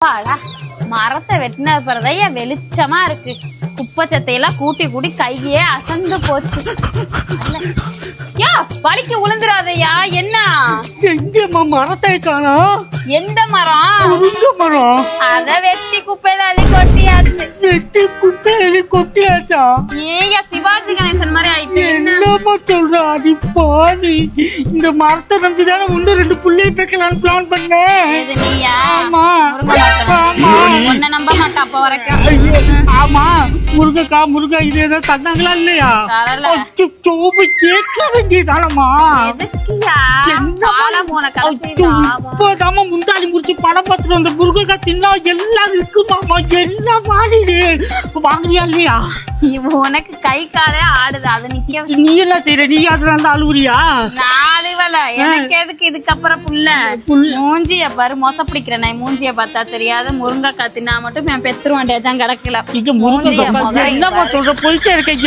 அப்பாடா மரத்தை வெட்டின பிறதைய வெளிச்சமா இருக்கு. குப்பை சத்தையெல்லாம் கூட்டி கூட்டி கையே அசந்து போச்சு. யா வலிக்கு விழுந்துடாதயா என்ன? எங்கம்மா மரத்தை காணோம் எந்த மரம்? மரம். அத வெட்டி குப்பையில அள்ளி கொட்டியாச்சு. வெட்டி குப்பையில கொட்டியாச்சா? ஏயா சிவாஜி கணேசன் மாதிரி ஆயிட்டு என்ன? என்னம்மா சொல்ற? அடி பாவி. இந்த மரத்தை நம்பி தானே இன்னும் ரெண்டு புள்ளைய வைக்கலாம்னு பிளான் பண்ணேன். இது நீயா? நம்பி. அப்ப வரைக்கும். ஐயோ, ஆமா முருங்கக்கா முருங்கா இது ஏதாவது தந்தாங்களா இல்லையா? போய் கேட்க அச்சோ, இப்பதாம்மா முந்தாடி முடிச்சு படம் பார்த்துட்டு வந்த முருங்கக்கா தின்னா எல்லாம் இருக்குமாமா என்ன மாறிடு வாங்குறியா இல்லையா? உனக்கு கை காலே ஆடுது அது நிக்க நீ என்ன செய்யற நீ இருந்து அழுவுறியா? வேலை எனக்கு எதுக்கு இதுக்கப்புறம் புள்ள? மூஞ்சிய பாரு மொச பிடிக்கிற நான் மூஞ்சிய பார்த்தா தெரியாது முருங்கைக்காய் தின்னா மட்டும் என் பெத்துருவாண்டியாச்சும் கிடக்கல. இங்க மூஞ்சிய என்னம்மா சொல்ற போயிட்டே இருக்கேன்